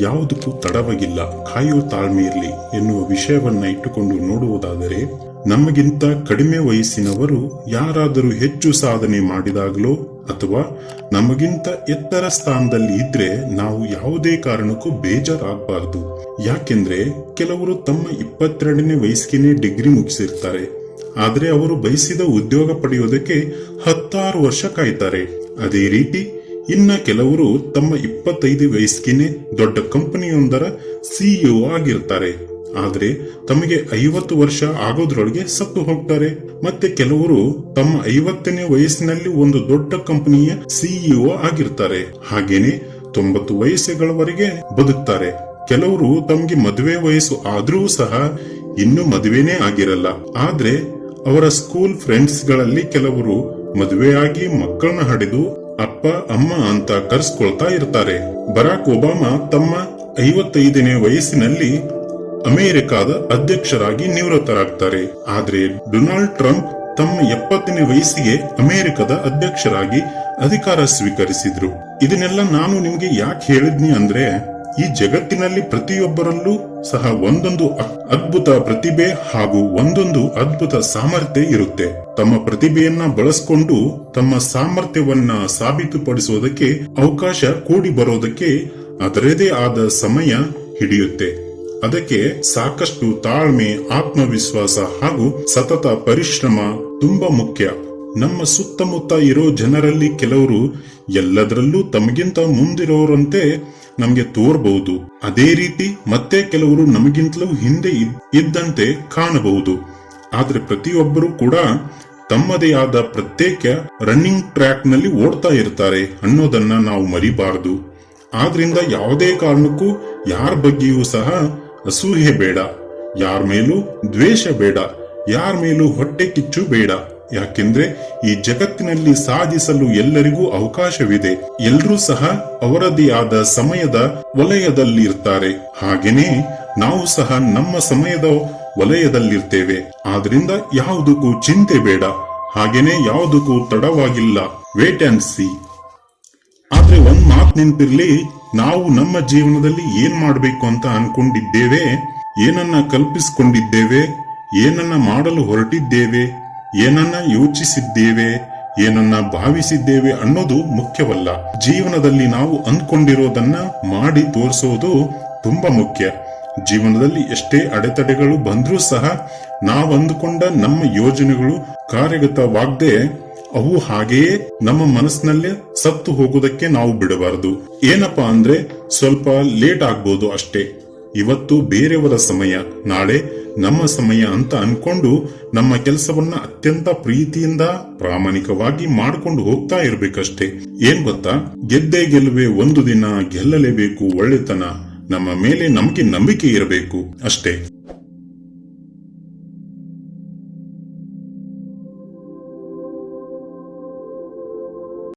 ಯಾವುದಕ್ಕೂ ತಡವಾಗಿಲ್ಲ. ಕಾಯೋ ತಾಳ್ಮೆ ಇರಲಿ ಎನ್ನುವ ವಿಷಯವನ್ನ ಇಟ್ಟುಕೊಂಡು ನೋಡುವುದಾದರೆ, ನಮಗಿಂತ ಕಡಿಮೆ ವಯಸ್ಸಿನವರು ಯಾರಾದರೂ ಹೆಚ್ಚು ಸಾಧನೆ ಮಾಡಿದಾಗಲೋ ಅಥವಾ ನಮಗಿಂತ ಎತ್ತರ ಸ್ಥಾನದಲ್ಲಿ ಇದ್ರೆ ನಾವು ಯಾವುದೇ ಕಾರಣಕ್ಕೂ ಬೇಜಾರಾಗಬಾರದು. ಯಾಕೆಂದ್ರೆ ಕೆಲವರು ತಮ್ಮ ಇಪ್ಪತ್ತೆರಡನೇ ವಯಸ್ಸಿಗೆ ಡಿಗ್ರಿ ಮುಗಿಸಿರ್ತಾರೆ. ಆದರೆ ಅವರು ಬಯಸಿದ ಉದ್ಯೋಗ ಪಡೆಯೋದಕ್ಕೆ ಹತ್ತಾರು ವರ್ಷ ಕಾಯ್ತಾರೆ. ಅದೇ ರೀತಿ ಇನ್ನ ಕೆಲವರು ತಮ್ಮ ಇಪ್ಪತ್ತೈದು ವಯಸ್ಸಿಗೆ ದೊಡ್ಡ ಕಂಪನಿಯೊಂದರ ಸಿಇಒ ಆಗಿರ್ತಾರೆ. ಆದ್ರೆ ತಮಗೆ ಐವತ್ತು ವರ್ಷ ಆಗೋದ್ರೊಳಗೆ ಸತ್ತು ಹೋಗ್ತಾರೆ. ಮತ್ತೆ ಕೆಲವರು ತಮ್ಮ ಐವತ್ತನೇ ವಯಸ್ಸಿನಲ್ಲಿ ಒಂದು ದೊಡ್ಡ ಕಂಪನಿಯ ಸಿಇಒ ಆಗಿರ್ತಾರೆ. ಹಾಗೇನೆ ತೊಂಬತ್ತು ವಯಸ್ಸುಗಳವರೆಗೆ ಬದುಕ್ತಾರೆ. ಕೆಲವರು ತಮಗೆ ಮದುವೆ ವಯಸ್ಸು ಆದ್ರೂ ಸಹ ಇನ್ನು ಮದುವೆನೇ ಆಗಿರಲ್ಲ. ಆದ್ರೆ ಅವರ ಸ್ಕೂಲ್ ಫ್ರೆಂಡ್ಸ್ಗಳಲ್ಲಿ ಕೆಲವರು ಮದುವೆಯಾಗಿ ಮಕ್ಕಳನ್ನ ಹಡೆದು ಅಪ್ಪ, ಅಮ್ಮ ಅಂತ ಕರೆಸ್ಕೊಳ್ತಾ ಇರ್ತಾರೆ. ಬರಾಕ್ ಒಬಾಮಾ ತಮ್ಮ ಐವತ್ತೈದನೇ ವಯಸ್ಸಿನಲ್ಲಿ ಅಮೆರಿಕಾದ ಅಧ್ಯಕ್ಷರಾಗಿ ನಿವೃತ್ತರಾಗ್ತಾರೆ. ಆದ್ರೆ ಡೊನಾಲ್ಡ್ ಟ್ರಂಪ್ ತಮ್ಮ ಎಪ್ಪತ್ತನೇ ವಯಸ್ಸಿಗೆ ಅಮೆರಿಕದ ಅಧ್ಯಕ್ಷರಾಗಿ ಅಧಿಕಾರ ಸ್ವೀಕರಿಸಿದ್ರು. ಇದನ್ನೆಲ್ಲ ನಾನು ನಿಮ್ಗೆ ಯಾಕೆ ಹೇಳಿದ್ನಿ ಅಂದ್ರೆ ಈ ಜಗತ್ತಿನಲ್ಲಿ ಪ್ರತಿಯೊಬ್ಬರಲ್ಲೂ ಸಹ ಒಂದೊಂದು ಅದ್ಭುತ ಪ್ರತಿಭೆ ಹಾಗೂ ಒಂದೊಂದು ಅದ್ಭುತ ಸಾಮರ್ಥ್ಯ ಇರುತ್ತೆ. ತಮ್ಮ ಪ್ರತಿಭೆಯನ್ನ ಬಳಸ್ಕೊಂಡು ತಮ್ಮ ಸಾಮರ್ಥ್ಯವನ್ನ ಸಾಬೀತುಪಡಿಸುವುದಕ್ಕೆ ಅವಕಾಶ ಕೂಡಿ ಬರೋದಕ್ಕೆ ಅದರದೇ ಆದ ಸಮಯ ಹಿಡಿಯುತ್ತೆ. ಅದಕ್ಕೆ ಸಾಕಷ್ಟು ತಾಳ್ಮೆ, ಆತ್ಮವಿಶ್ವಾಸ ಹಾಗೂ ಸತತ ಪರಿಶ್ರಮ ತುಂಬಾ ಮುಖ್ಯ. ನಮ್ಮ ಸುತ್ತಮುತ್ತ ಇರೋ ಜನರಲ್ಲಿ ಕೆಲವರು ಎಲ್ಲದರಲ್ಲೂ ತಮಗಿಂತ ಮುಂದಿರೋರಂತೆ ನಮಗೆ ತೋರಬಹುದು. ಅದೇ ರೀತಿ ಮತ್ತೆ ಕೆಲವರು ನಮಗಿಂತಲೂ ಹಿಂದೆ ಇದ್- ಇದ್ದಂತೆ ಕಾಣಬಹುದು. ಆದ್ರೆ ಪ್ರತಿಯೊಬ್ಬರು ಕೂಡ ತಮ್ಮದೇ ಆದ ಪ್ರತ್ಯೇಕ ರನ್ನಿಂಗ್ ಟ್ರ್ಯಾಕ್ನಲ್ಲಿ ಓಡ್ತಾ ಇರ್ತಾರೆ ಅನ್ನೋದನ್ನ ನಾವು ಮರಿಬಾರದು. ಆದ್ರಿಂದ ಯಾವುದೇ ಕಾರಣಕ್ಕೂ ಯಾರ ಬಗ್ಗೆಯೂ ಸಹ ಅಸೂಹೆ ಬೇಡ. ಯಾರ ಮೇಲೂ ದ್ವೇಷ ಬೇಡ. ಯಾರ ಮೇಲೂ ಹೊಟ್ಟೆ ಕಿಚ್ಚು ಬೇಡ. ಯಾಕೆಂದ್ರೆ ಈ ಜಗತ್ತಿನಲ್ಲಿ ಸಾಧಿಸಲು ಎಲ್ಲರಿಗೂ ಅವಕಾಶವಿದೆ. ಎಲ್ಲರೂ ಸಹ ಅವರದೇ ಆದ ಸಮಯದ ವಲಯದಲ್ಲಿರ್ತಾರೆ. ಹಾಗೇನೆ ನಾವು ಸಹ ನಮ್ಮ ಸಮಯದ ವಲಯದಲ್ಲಿರ್ತೇವೆ. ಆದ್ರಿಂದ ಯಾವುದಕ್ಕೂ ಚಿಂತೆ ಬೇಡ. ಹಾಗೇನೆ ಯಾವುದಕ್ಕೂ ತಡವಾಗಿಲ್ಲ. ವೇಟ್ ಅಂಡ್ ಸಿ ಆದ್ರೆ ಒಂದ್ ಮಾತ್ ನೆನ್ಪಿರ್ಲಿ, ನಾವು ನಮ್ಮ ಜೀವನದಲ್ಲಿ ಏನ್ ಮಾಡ್ಬೇಕು ಅಂತ ಅನ್ಕೊಂಡಿದ್ದೇವೆ, ಏನನ್ನ ಕಲ್ಪಿಸಿಕೊಂಡಿದ್ದೇವೆ, ಏನನ್ನ ಮಾಡಲು ಹೊರಟಿದ್ದೇವೆ ಏನನ್ನ ಯೋಚಿಸಿದ್ದೇವೆ, ಏನನ್ನ ಭಾವಿಸಿದ್ದೇವೆ ಅನ್ನೋದು ಮುಖ್ಯವಲ್ಲ. ಜೀವನದಲ್ಲಿ ನಾವು ಅಂದ್ಕೊಂಡಿರೋದನ್ನ ಮಾಡಿ ತೋರಿಸೋದು ತುಂಬಾ ಮುಖ್ಯ. ಜೀವನದಲ್ಲಿ ಎಷ್ಟೇ ಅಡೆತಡೆಗಳು ಬಂದ್ರೂ ಸಹ ನಾವು ಅಂದುಕೊಂಡ ನಮ್ಮ ಯೋಜನೆಗಳು ಕಾರ್ಯಗತವಾಗದೆ ಅವು ಹಾಗೆಯೇ ನಮ್ಮ ಮನಸ್ಸಿನಲ್ಲೇ ಸತ್ತು ಹೋಗುವುದಕ್ಕೆ ನಾವು ಬಿಡಬಾರದು. ಏನಪ್ಪಾ ಅಂದ್ರೆ ಸ್ವಲ್ಪ ಲೇಟ್ ಆಗ್ಬೋದು ಅಷ್ಟೇ. ಇವತ್ತು ಬೇರೆಯವರ ಸಮಯ. ನಾಳೆ ನಮ್ಮ ಸಮಯ ಅಂತ ಅನ್ಕೊಂಡು ನಮ್ಮ ಕೆಲಸವನ್ನ ಅತ್ಯಂತ ಪ್ರೀತಿಯಿಂದ ಪ್ರಾಮಾಣಿಕವಾಗಿ ಮಾಡಿಕೊಂಡು ಹೋಗ್ತಾ ಇರ್ಬೇಕಷ್ಟೇ. ಏನ್ ಗೊತ್ತಾ? ಗೆದ್ದೇ ಗೆಲ್ಲುವೆ ಒಂದು ದಿನ ಗೆಲ್ಲಲೇಬೇಕು ಒಳ್ಳೆತನ. ನಮ್ಮ ಮೇಲೆ ನಮಗೆ ನಂಬಿಕೆ ಇರಬೇಕು. ಅಷ್ಟೇ.